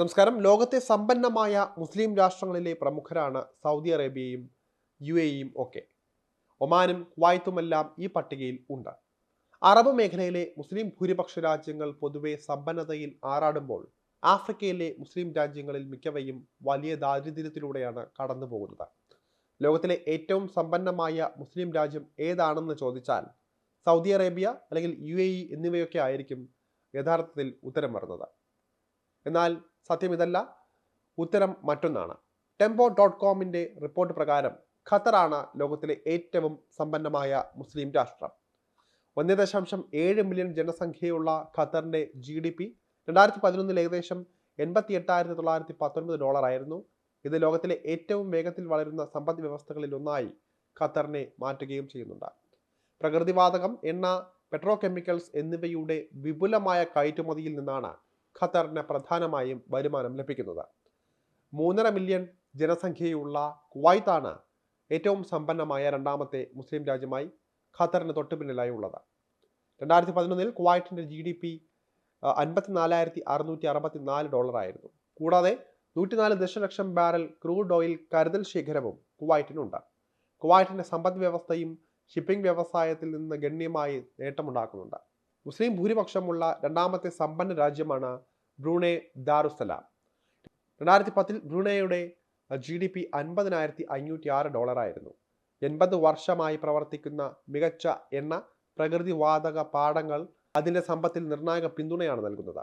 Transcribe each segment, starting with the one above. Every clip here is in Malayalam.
നമസ്കാരം. ലോകത്തെ സമ്പന്നമായ മുസ്ലിം രാഷ്ട്രങ്ങളിലെ പ്രമുഖരാണ് സൗദി അറേബ്യയും യു എയും ഒക്കെ. ഒമാനും കുവൈത്തുമെല്ലാം ഈ പട്ടികയിൽ ഉണ്ട്. അറബ് മേഖലയിലെ മുസ്ലിം ഭൂരിപക്ഷ രാജ്യങ്ങൾ പൊതുവെ സമ്പന്നതയിൽ ആറാടുമ്പോൾ ആഫ്രിക്കയിലെ മുസ്ലിം രാജ്യങ്ങളിൽ മിക്കവയും വലിയ ദാരിദ്ര്യത്തിലൂടെയാണ് കടന്നു പോകുന്നത് ലോകത്തിലെ ഏറ്റവും സമ്പന്നമായ മുസ്ലിം രാജ്യം ഏതാണെന്ന് ചോദിച്ചാൽ സൗദി അറേബ്യ അല്ലെങ്കിൽ യു എന്നിവയൊക്കെ ആയിരിക്കും യഥാർത്ഥത്തിൽ ഉത്തരം വരുന്നത് എന്നാൽ സത്യം ഇതല്ല. ഉത്തരം മറ്റൊന്നാണ്. ടെമ്പോ ഡോട്ട് കോമിന്റെ റിപ്പോർട്ട് പ്രകാരം ഖത്തറാണ് ലോകത്തിലെ ഏറ്റവും സമ്പന്നമായ മുസ്ലിം രാഷ്ട്രം. ഒന്ന് ദശാംശം ഏഴ് മില്യൺ ജനസംഖ്യയുള്ള ഖത്തറിന്റെ ജി ഡി പി രണ്ടായിരത്തി പതിനൊന്നിൽ ഏകദേശം എൺപത്തി എട്ടായിരത്തി തൊള്ളായിരത്തി പത്തൊൻപത് ഡോളർ ആയിരുന്നു ഇത് ലോകത്തിലെ ഏറ്റവും വേഗത്തിൽ വളരുന്ന സമ്പദ് വ്യവസ്ഥകളിൽ ഒന്നായി ഖത്തറിനെ മാറ്റുകയും ചെയ്യുന്നുണ്ട്. പ്രകൃതിവാതകം എണ്ണ പെട്രോ കെമിക്കൽസ് എന്നിവയുടെ വിപുലമായ കയറ്റുമതിയിൽ നിന്നാണ് ഖത്തറിന് പ്രധാനമായും വരുമാനം ലഭിക്കുന്നത്. മൂന്നര മില്യൺ ജനസംഖ്യയുള്ള കുവൈത്താണ് ഏറ്റവും സമ്പന്നമായ രണ്ടാമത്തെ മുസ്ലിം രാജ്യമായി ഖത്തറിന് തൊട്ടു പിന്നിലായി ഉള്ളത്. രണ്ടായിരത്തി പതിനൊന്നിൽ കുവൈറ്റിന്റെ ജി ഡി പി അൻപത്തിനാലായിരത്തി അറുന്നൂറ്റി അറുപത്തി നാല് ഡോളറായിരുന്നു കൂടാതെ നൂറ്റിനാല് ദശലക്ഷം ബാരൽ ക്രൂഡ് ഓയിൽ കരുതൽ ശേഖരവും കുവൈറ്റിനുണ്ട്. കുവൈറ്റിന്റെ സമ്പദ് വ്യവസ്ഥയും ഷിപ്പിംഗ് വ്യവസായത്തിൽ നിന്ന് ഗണ്യമായി നേട്ടമുണ്ടാക്കുന്നുണ്ട്. മുസ്ലിം ഭൂരിപക്ഷമുള്ള രണ്ടാമത്തെ സമ്പന്ന രാജ്യമാണ് ബ്രൂണെ ദാറുസലാം. രണ്ടായിരത്തി പത്തിൽ ബ്രൂണയുടെ ജി ഡി പി അൻപതിനായിരത്തി അഞ്ഞൂറ്റി ആറ് ഡോളറായിരുന്നു. എൺപത് വർഷമായി പ്രവർത്തിക്കുന്ന മികച്ച എണ്ണ പ്രകൃതിവാതക പാടങ്ങൾ അതിന്റെ സമ്പത്തിൽ നിർണായക പിന്തുണയാണ് നൽകുന്നത്.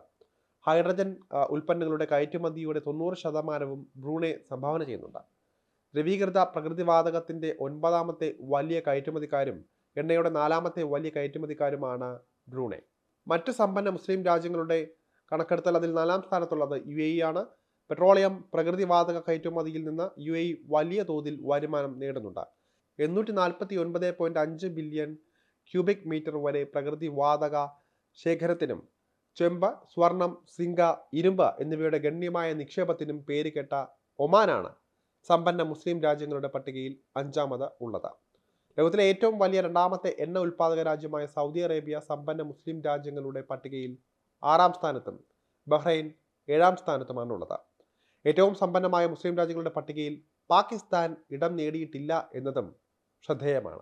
ഹൈഡ്രജൻ ഉൽപ്പന്നങ്ങളുടെ കയറ്റുമതിയുടെ തൊണ്ണൂറ് ശതമാനവും ബ്രൂണെ സംഭാവന ചെയ്യുന്നുണ്ട്. ദ്രവീകൃത പ്രകൃതിവാതകത്തിന്റെ ഒൻപതാമത്തെ വലിയ കയറ്റുമതിക്കാരും എണ്ണയുടെ നാലാമത്തെ വലിയ കയറ്റുമതിക്കാരുമാണ് ബ്രൂണെ. മറ്റ് സമ്പന്ന മുസ്ലിം രാജ്യങ്ങളുടെ കണക്കെടുത്താൽ അതിൽ നാലാം സ്ഥാനത്തുള്ളത് യു എ ആണ്. പെട്രോളിയം പ്രകൃതിവാതക കയറ്റുമതിയിൽ നിന്ന് യു എ വലിയ തോതിൽ വരുമാനം നേടുന്നുണ്ട്. എണ്ണൂറ്റി നാൽപ്പത്തി ഒൻപത് പോയിന്റ് അഞ്ച് ബില്യൺ ക്യൂബിക് മീറ്റർ വരെ പ്രകൃതിവാതക ശേഖരത്തിനും ചെമ്പ് സ്വർണം സിങ്ക ഇരുമ്പ് എന്നിവയുടെ ഗണ്യമായ നിക്ഷേപത്തിനും പേരുകെട്ട ഒമാനാണ് സമ്പന്ന മുസ്ലിം രാജ്യങ്ങളുടെ പട്ടികയിൽ അഞ്ചാമത് ഉള്ളത്. ലോകത്തിലെ ഏറ്റവും വലിയ രണ്ടാമത്തെ എണ്ണ ഉൽപ്പാദക രാജ്യമായ സൗദി അറേബ്യ സമ്പന്ന മുസ്ലിം രാജ്യങ്ങളുടെ പട്ടികയിൽ ആറാം സ്ഥാനത്തും ബഹ്റൈൻ ഏഴാം സ്ഥാനത്തുമാണ് ഉള്ളത്. ഏറ്റവും സമ്പന്നമായ മുസ്ലിം രാജ്യങ്ങളുടെ പട്ടികയിൽ പാകിസ്ഥാൻ ഇടം നേടിയിട്ടില്ല എന്നതും ശ്രദ്ധേയമാണ്.